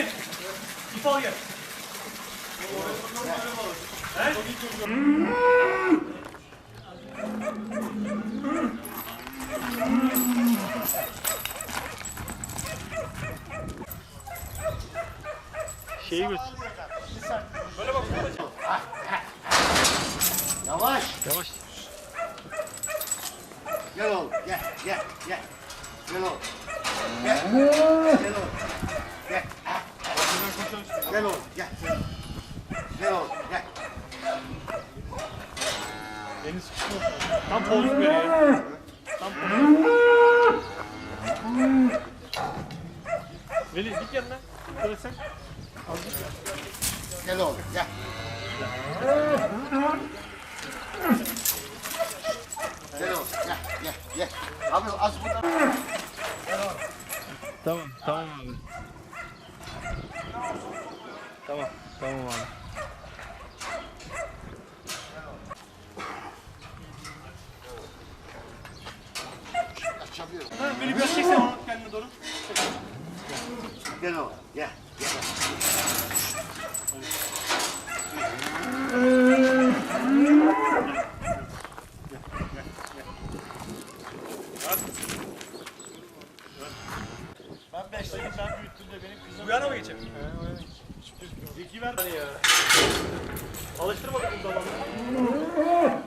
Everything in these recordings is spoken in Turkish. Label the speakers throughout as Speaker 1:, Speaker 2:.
Speaker 1: Hadi.
Speaker 2: İp al
Speaker 1: gel. He? Şeyi götür. Böyle bak. Yavaş. Yavaş. Gel oğlum gel gel gel. Gel oğlum. Gel.
Speaker 2: Elini sıkıştırma. Tam pozluk veriyor. Tam pozluk. Veli git yanına. Şöyle sen.
Speaker 1: Gel oğlum. Gel. Gel oğlum. Gel. Gel. Gel. Abi az burada.
Speaker 2: Tamam, tamam abi. Tamam, tamam abi. Ha, Veli biraz çeksene onu kendine doğru.
Speaker 1: Gel oğlum. Gel. Gel.
Speaker 2: Ben beşledim, sen büyüttün de benim kızım. Bu yana mı geçelim? Zeki ver bana ya. Alıştır bakalım zamanı.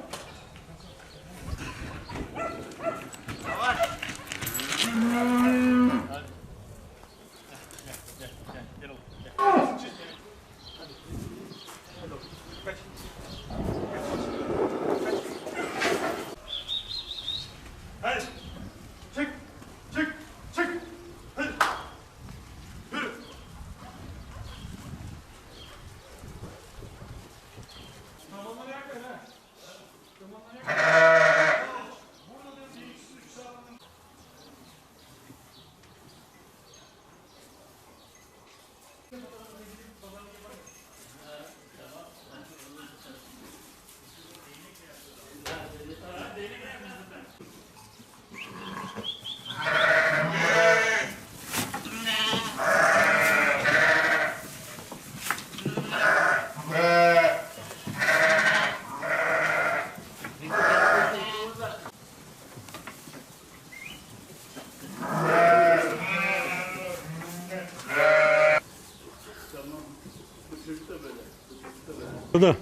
Speaker 2: Evet,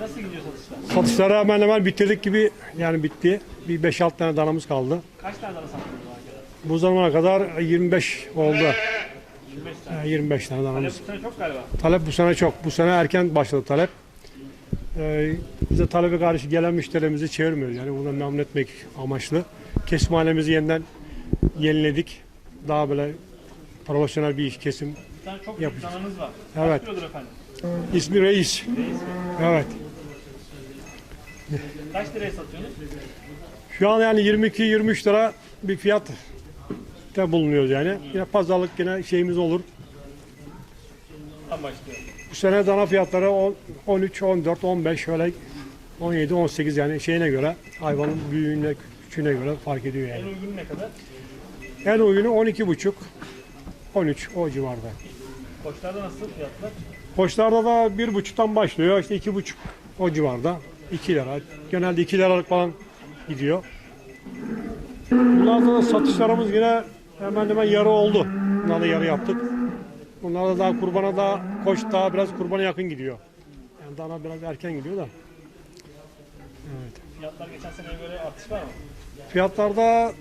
Speaker 2: Nasıl gidiyor satışlar?
Speaker 3: Satışları hemen hemen bitirdik gibi yani bitti. Bir 5-6 tane danamız kaldı.
Speaker 2: Kaç tane daha sattınız bu arkadaşlar?
Speaker 3: Bu zamana kadar 25 oldu.
Speaker 2: 25 tane.
Speaker 3: Yani 25 tane
Speaker 2: Talep
Speaker 3: danamız.
Speaker 2: bu sene çok galiba.
Speaker 3: Talep bu sene çok. Bu sene erken başladı talep. Ee, bize talebe karşı gelen müşterimizi çevirmiyoruz. Yani bundan memnun etmek amaçlı. Kesimhanemizi yeniden yeniledik. Daha böyle profesyonel bir iş kesim.
Speaker 2: Bir tane çok büyük
Speaker 3: Yapacağız.
Speaker 2: dananız var.
Speaker 3: Evet.
Speaker 2: Kaç kilodur efendim?
Speaker 3: İsmi Reis. Evet.
Speaker 2: Kaç liraya satıyorsunuz?
Speaker 3: Şu an yani 22-23 lira bir fiyat da bulunuyoruz yani. Yine pazarlık yine şeyimiz olur.
Speaker 2: Başlıyor.
Speaker 3: Bu sene dana fiyatları on- 13, 14, 15 öyle 17, 18 yani şeyine göre hayvanın büyüğüne küçüğüne göre fark ediyor
Speaker 2: En
Speaker 3: yani.
Speaker 2: uygun ne kadar?
Speaker 3: En uygunu 12 buçuk 13 o civarda.
Speaker 2: Koçlarda nasıl fiyatlar?
Speaker 3: Koçlarda da bir buçuktan başlıyor işte iki buçuk o civarda 2 lira. Genelde 2 liralık falan gidiyor. Bunlarda da satışlarımız yine hemen hemen yarı oldu. Bunlarda yarı yaptık. Bunlarda daha kurbana da koç daha biraz kurbana yakın gidiyor. Yani dana biraz erken gidiyor da.
Speaker 2: Fiyatlar geçen seneye göre artış var mı?
Speaker 3: Fiyatlarda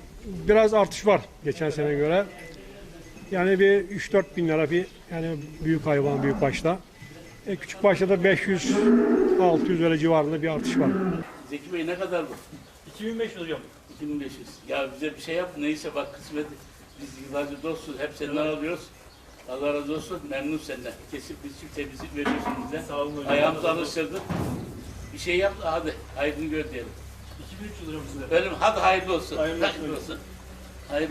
Speaker 3: biraz artış var geçen sene göre. Yani bir 3-4 bin lira bir yani büyük hayvan büyük başta. E, küçük başta da 500 600 öyle civarında bir artış var.
Speaker 4: Zeki Bey ne kadar bu?
Speaker 2: 2500 diyorum.
Speaker 4: 2500. Ya bize bir şey yap. Neyse bak kısmet. Biz yıllarca dostuz. Hep senden alıyoruz. Allah razı olsun. Memnun senden. Kesip biçip temizlik veriyorsun bize.
Speaker 2: Sağ olun hocam.
Speaker 4: Ayağımızı alıştırdın. Bir şey yap da hadi. Hayrını gör diyelim.
Speaker 2: 2300 lira bu size.
Speaker 4: Benim hadi hayırlı olsun.
Speaker 2: Hayırlı olsun.
Speaker 4: olsun. Hayırlı